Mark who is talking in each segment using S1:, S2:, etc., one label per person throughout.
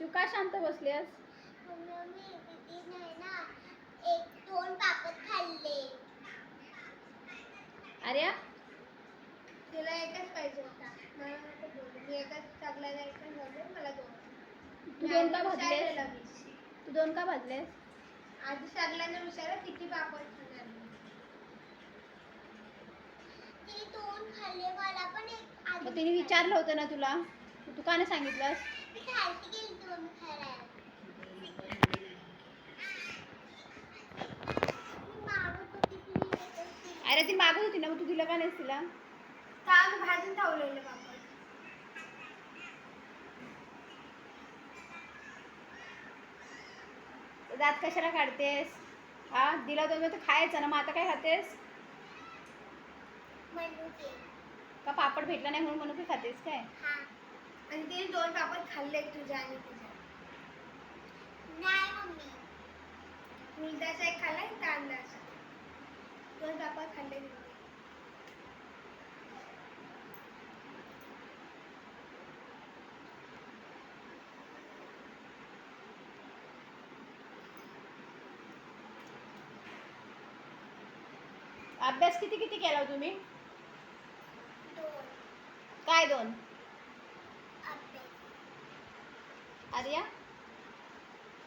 S1: तू का शांत
S2: खाल्ले.
S1: अरे
S2: तिला एकच पाहिजे होता. मला नको मी एकच झाले मला दोन.
S1: तू दोन का भाजलेस? तू दोन का भाजलेस?
S2: आधी सगळ्यांना विचारा किती पापड खाणार ती दोन खाल्ले मला पण एक
S1: तिने विचारलं होतं ना तुला. तू का नाही सांगितलंस?
S2: मी ती.
S1: अरे ती मागत होती ना मग तू दिलं का नाहीस तिला?
S2: भाजून ठेवलेले
S1: दात कशाला काढतेस? हा दिला तर तर खायचं ना मग आता काय खातेस?
S2: ते
S1: का पापड भेटला नाही म्हणून म्हणून काय खातेस काय?
S2: हा. आणि ते दोन पापड खाल्ले तुझ्या आणि तुझ्या नाही मम्मी. उलदाचा एक खाल्ला कांदाचा दोन खाल्ले.
S1: अभ्यास किती किती केला हो तुम्ही? काय दोन
S2: अभ्यास
S1: आर्या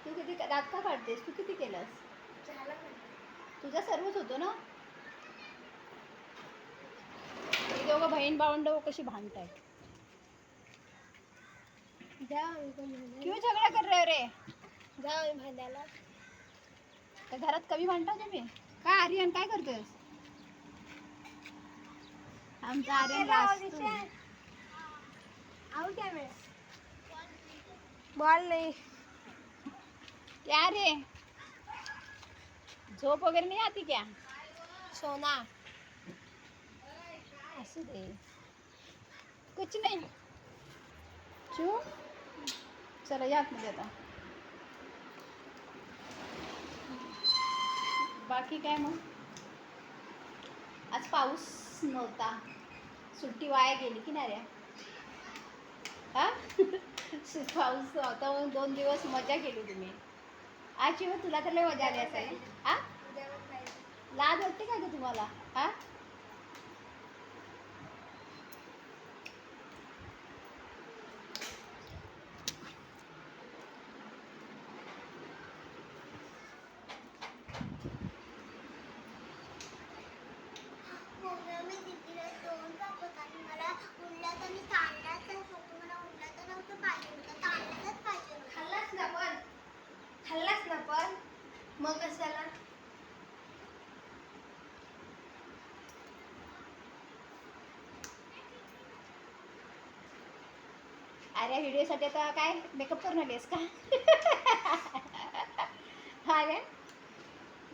S1: तू किती दात का काढतेस? तू किती केलंस? तुझा सर्वच होतो ना? हे दोघं बहीण भावंड कशी भांडताय
S2: जा आम्ही पण भांडायला.
S1: क्यों झगडा कर रहे हो रे?
S2: भांडायला.
S1: घरात कमी भांडता तुम्ही? काय आर्यन काय करतोयस? आमचा आर्यन लाजतोय.
S2: बॉल नाही।
S1: क्या रे? झोप वगैरह नहीं आती क्या?
S2: सोना.
S1: दे. कुछ नहीं. चू. चला या आतमध्ये आता. बाकी काय मग? आज पाऊस नव्हता. सुट्टी वाया गेली की नाही रे? हा? पाऊस होता म्हणून दोन दिवस मज़ा केली तुम्ही. आजी तुला तर लय मजा आली असेल. हा? लाज वाटते का ग तुम्हाला? हा
S2: मी दीदीला दोन पापड आणि मला उरल्यात आणि तांदळाचं होतं मला उरल्याचं नव्हतं पाहिजे होतं तांदळाचंच पाहिजे होतं खाल्लास ना पण खाल्लास ना पण मग कशाला
S1: अरे व्हिडिओसाठी आता काय? मेकअप करून आलीस का? हा रे.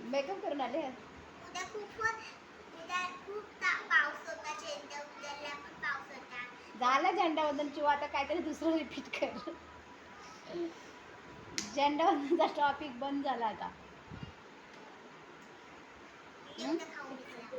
S1: मेकअप करून आले झालं झेंडावंदन किंवा आता काहीतरी दुसरं रिपीट कर. झेंडावंदनचा टॉपिक बंद झाला आता हं?
S2: एकदा खाऊन घेतला.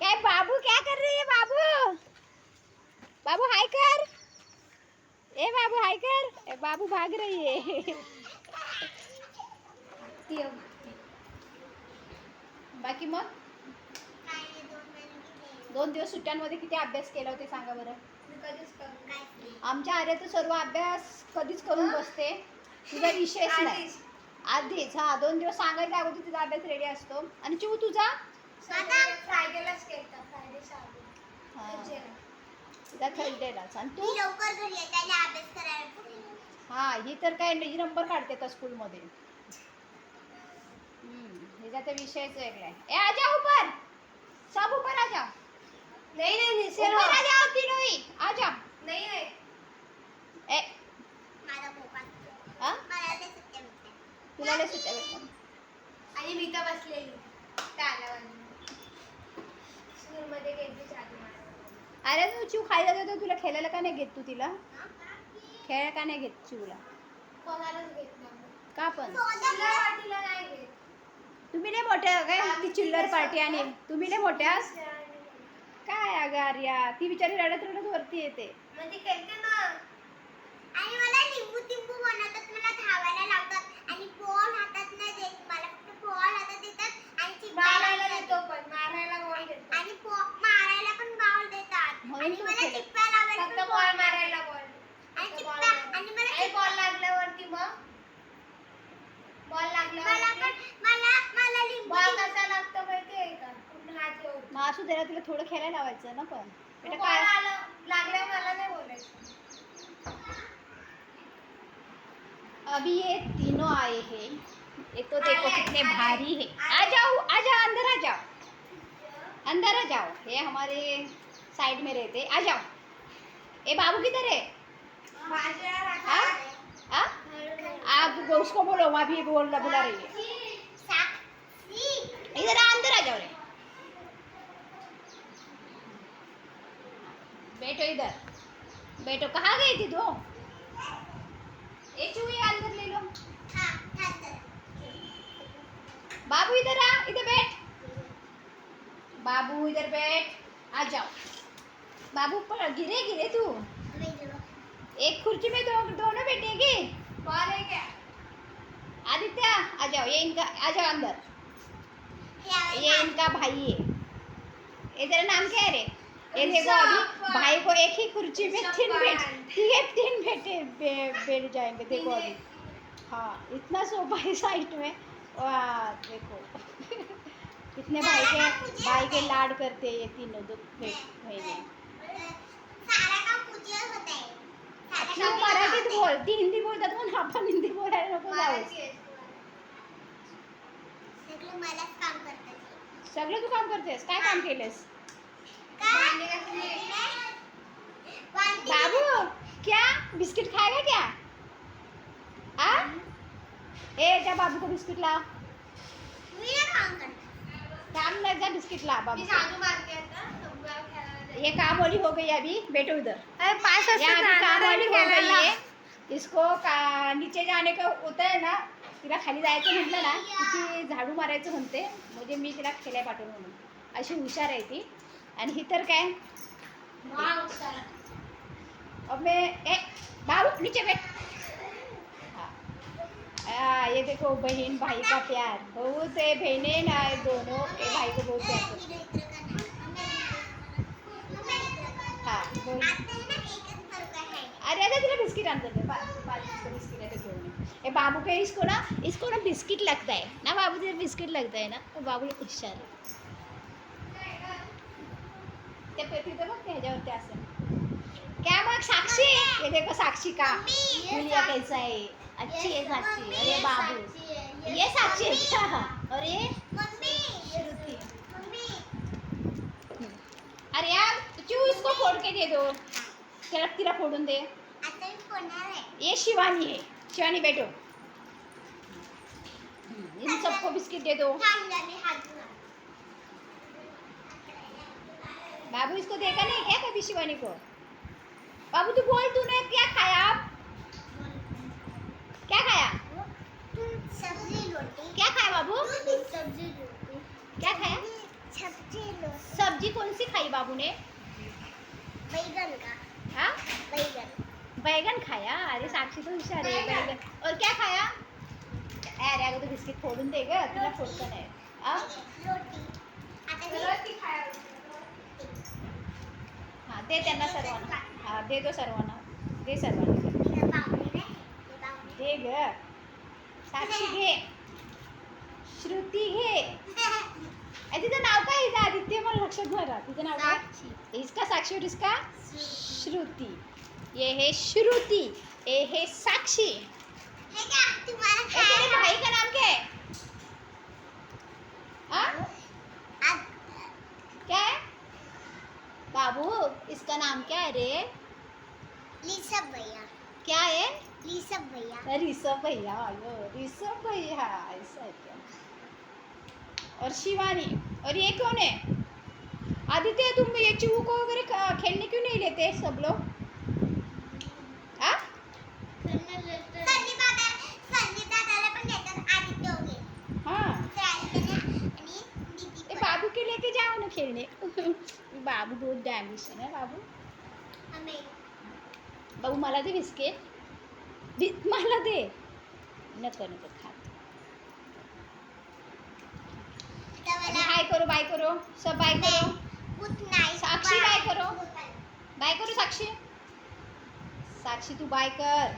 S1: काय बाबू क्या कर रही है बाबू? बाबू हाय कर। ए बाबू हाय कर। ए बाबू भाग रही है। बाकी मग?
S2: दोन
S1: दिवस सुट्ट्यांमध्ये किती अभ्यास केला होते सांगा बरं.
S2: आमच्या कधीच तर
S1: आमच्या सर्व अभ्यास कधीच करून बसते. तुझा विषयच नाही.
S2: आधीच.
S1: हा दोन दिवस सांगायच्या अगोदर तुझा अभ्यास रेडी असतो. आणि चिऊ तुझा?
S2: आता फ्रायडेलाच फ्रायडे
S1: हा. थर्सडेलाच आणि
S2: मी
S1: तू
S2: लवकर घरी येते आणि अभ्यास करायला.
S1: हा ही तर काय ही नंबर काढते का स्कूलमध्ये. हम्म, हिचा तर विषयच वेगळा आहे. ए आ जाओ ऊपर सब ऊपर आ जाओ
S2: नाही नाही
S1: ही. आ जाओ
S2: नाही नाही
S1: ए
S2: माझा पोपा
S1: हा
S2: मला लय सुट्ट्या भेटल्या.
S1: लय सुट्ट्या भेटतात
S2: आणि मी तर बसलेली. स्कूलमध्ये गेली
S1: अरे तू चिव खायला जातो तुला खेळायला का नाही घेत तू तिला? खेळ का नाही घेत चिवला?
S2: कोणालाच घेत नाही.
S1: का पण?
S2: चिल्लर पार्टीला नाही घेत.
S1: तुम्ही नाही मोठ्या काय ती चिल्लर पार्टी आणि तुम्ही नाही मोठ्या काय अगं आर्या ती बिचारी रडत रडत वरती येते.
S2: ना धावायला लावतात आणि बॉल हातात नाही देत. मला फक्त बॉल हातात देतात आणि चिपकायला देतो पण मारायला बॉल देतात आणि मारायला पण बॉल देतात. आणि
S1: तू
S2: मला लावायला फक्त बॉल मारायला बॉल आणि आणि मला बॉल लागल्यावरती मग? बॉल लागल्यावर मला पण मला मला लिंबू बॉल कसा लागतो माहिती आहे का? पूर्ण हात येऊन
S1: मग असू दे ना तिला थोडं खेळायला लावायचं ना पण बेटा
S2: बॉल
S1: काय?
S2: आलं लागल्यावर मला नाही बोलायचं.
S1: अभी ये तीनों आए हैं। ये तो देखो कितने भारी है। आ जाओ आ जाओ अंदर आ जाओ। अंदर आ जाओ। ये हमारे साइड में रहते आ जाओ। ए बाबू किधर है? हाँ? आप उसको बोलो वहाँ भी बोल बुला रही है। इधर अंदर आ जाओ रे। बैठो इधर। बैठो। कहाँ गई थी दो ये चूहे अंदर ले लो। बाबू इधर आ इधर बैठ। बाबू इधर बैठ आ जाओ। बाबू पर गिरे गिरे तू। एक कुर्सी में दो दोनों बैठेगी
S2: है क्या?
S1: आदित्य आ जाओ। ये इनका आ जाओ अंदर। ये इनका भाई है। ये तेरा नाम क्या है रे? ये देखो अभी भाई को एक ही कुर्सी में तीन बैठ ये तीन बैठे बैठ जाएँगे देखो अभी। हाँ इतना सोफा है साइड में। वाह देखो। कितने भाई के भाई के लाड करते हैं ये तीनों दो महीने
S2: है। सारा
S1: तू मराठीत बोल ती हिंदी बोलतात म्हणून आपण हिंदी बोलायला नको जाऊ
S2: सगळं
S1: तू काम करतेस काय काम केलेस? बाबू क्या? बिस्किट खाएगा क्या? आ? ए जा बाबू को बिस्किट ला।
S2: काम
S1: लग जा बिस्किट ला बाबू ये काम वाली हो गई अभी बैठो इधर।
S2: अरे
S1: काम वाली हो गई है। इसको का नीचे जाने का होता है ना तिला खाली जायचं म्हटलं ना तिची झाडू मारायचं म्हणते म्हणजे मी तिला खेळायला पाठवलं म्हणून. अशी हुशार आहे ती. आणि ही तर काय अब ए, बाबू, नीचे बैठ। हाँ। ये देखो बहन भाई का प्यार। बहुत है, बहने ना ये दोनों ये भाई को बहुत प्यार हाँ। अरे अरे, तेरा बिस्किट अंदर दे। बिस्किट है बाबू के इसको ना इसको ना बिस्किट लगता है। ना बाबू, तेरे बिस्किट लगता है ना तो बाबू हुशार आहे ते पे- तिथे बघ ते ह्याच्यावरती असं क्या मग साक्षी? ये देखो साक्षी का। मीडिया कैसा है? अच्छी है साक्षी अरे बाबू। ये साक्षी। है। क्या और ये? श्रुति। अरे यार चू इसको फोड़ के दे दो? त्याला तिला फोडून दे। ये शिवानी है। शिवानी बैठो। इन सबको बिस्किट दे दो। बाबू इसको देखा नहीं क्या कभी शिवानी को? बाबू तू बोल तूने क्या खाया आप? क्या खाया?
S2: सब्ज़ी
S1: क्या खाया बाबू?
S2: सब्ज़ी
S1: क्या खाया?
S2: सब्ज़ी
S1: सब्ज़ी कौन सी खाई बाबू ने?
S2: बैगन का
S1: हाँ?
S2: बैगन
S1: बैगन खाया? अरे साक्षी तो हुशार आहे बैगन। और क्या खाया? अरे अगं तू बिस्किट फोडून दे ग तुला फोडता नाही आ?
S2: रोटी। रोटी खायला
S1: दे त्यांना सर्वांना. हा दे दो सर्वांना. दे सर्वांना. दे ग. साक्षी घे. श्रुती घे. तिचं नाव काय हिचं आदित्य? मला लक्षात राहत. तिचं नाव काय? इसका साक्षी और इसका श्रुति. ये है श्रुति. ये है साक्षी. तेरे भाई का नाम क्या है? हाँ? क्या है? बाबू इसका नाम क्या है रे?
S2: ऋषभ भैया।
S1: क्या है?
S2: ऋषभ भैया।
S1: ऋषभ भैया आयो ऋषभ भैया ऐसा है क्या? और शिवानी और ये कौन है? आदित्य तुम ये चूहो को वगैरह खेलने क्यों नहीं लेते सब लोग? हाँ? बहिणी बाबू बहुत डॅमेज आहे ना बाबू मला दे बिस्किट मला दे नको नको खा हाय करो बाय करो सब बाय करो साक्षी काय करो? बाय करो साक्षी साक्षी तू बाय कर.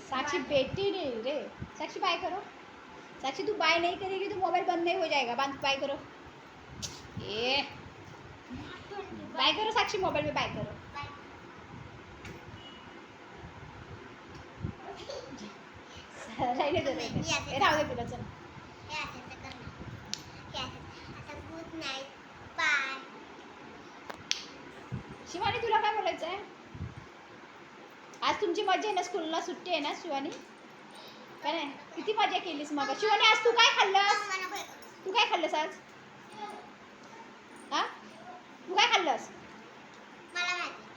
S1: साक्षी बेटी नहीं रे साक्षी बाय करो साक्षी तू बाय नहीं करेगी तो मोबाइल बंद नहीं हो जाएगा बंद बाय करो. ये बाय करो साक्षी मोबाइल में बाय करो. राहिले राहू दे तुला चल. शिवानी तुला काय बोलायचं आहे आज तुमची मजा आहे ना? स्कूलला सुट्टी आहे ना शिवानी? काय नाही. किती मजा केलीस मग. शिवानी आज तू काय खाल्लंस? तू काय खाल्लंस आज? हा? तू काय खाल्लंस?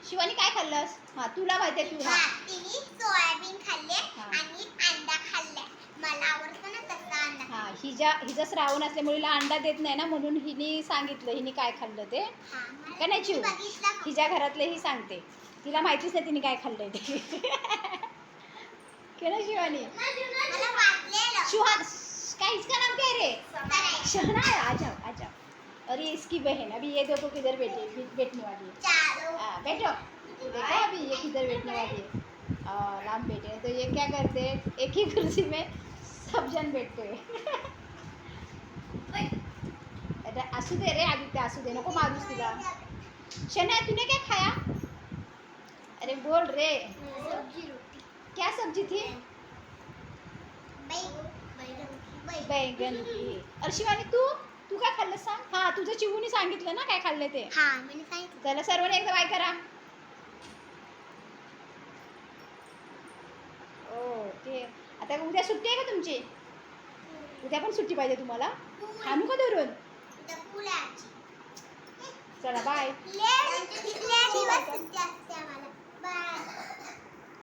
S1: शिवानी काय खाल्लंस? हा तुला माहिती आहे तू हा.
S2: भात तिने सोयाबीन खाल्ले
S1: हा.
S2: आणि अंडा खाल्ले मला आवडतो ना तसा अंडा
S1: हा हिजा हिचा श्रावण असल्यामुळे हिला अंडा देत नाही ना म्हणून हिने सांगितलं हिने काय खाल्लं ते?
S2: हा,
S1: का नाही चिव?
S2: फक्त.
S1: हिच्या घरातलेही सांगते. तिला माहितीच नाही तिने काय खाल्लंय ते. के शिवानी? क्या इसका नाम क्या रे? शहना है आ जाओ आ जाओ अरे इसकी बहन अभी ये देखो किधर बैठी बैठने वाली है. हाँ, बैठो. देखो अभी ये किधर बैठने वाली है. और हम बैठे हैं तो ये क्या करते हैं? एक ही कुर्सी में सब जन बैठते हैं। अरे दे रे आदित्य असू दे नको मारूस तिला शना तूने क्या खाया? अरे बोल रे।
S2: सब्ज़ी
S1: क्या सब्जी थी? बैगन। अर्शिवानी तू? तू काय खाल्लं सांग? हा तुझं चिवूनी सांगितलं ना काय खाल्लं ते. चला सर्व एकदा बाय करा. ओके आता उद्या सुट्टी आहे का तुमची? उद्या पण सुट्टी पाहिजे तुम्हाला? आणू का धरून? चला बाय.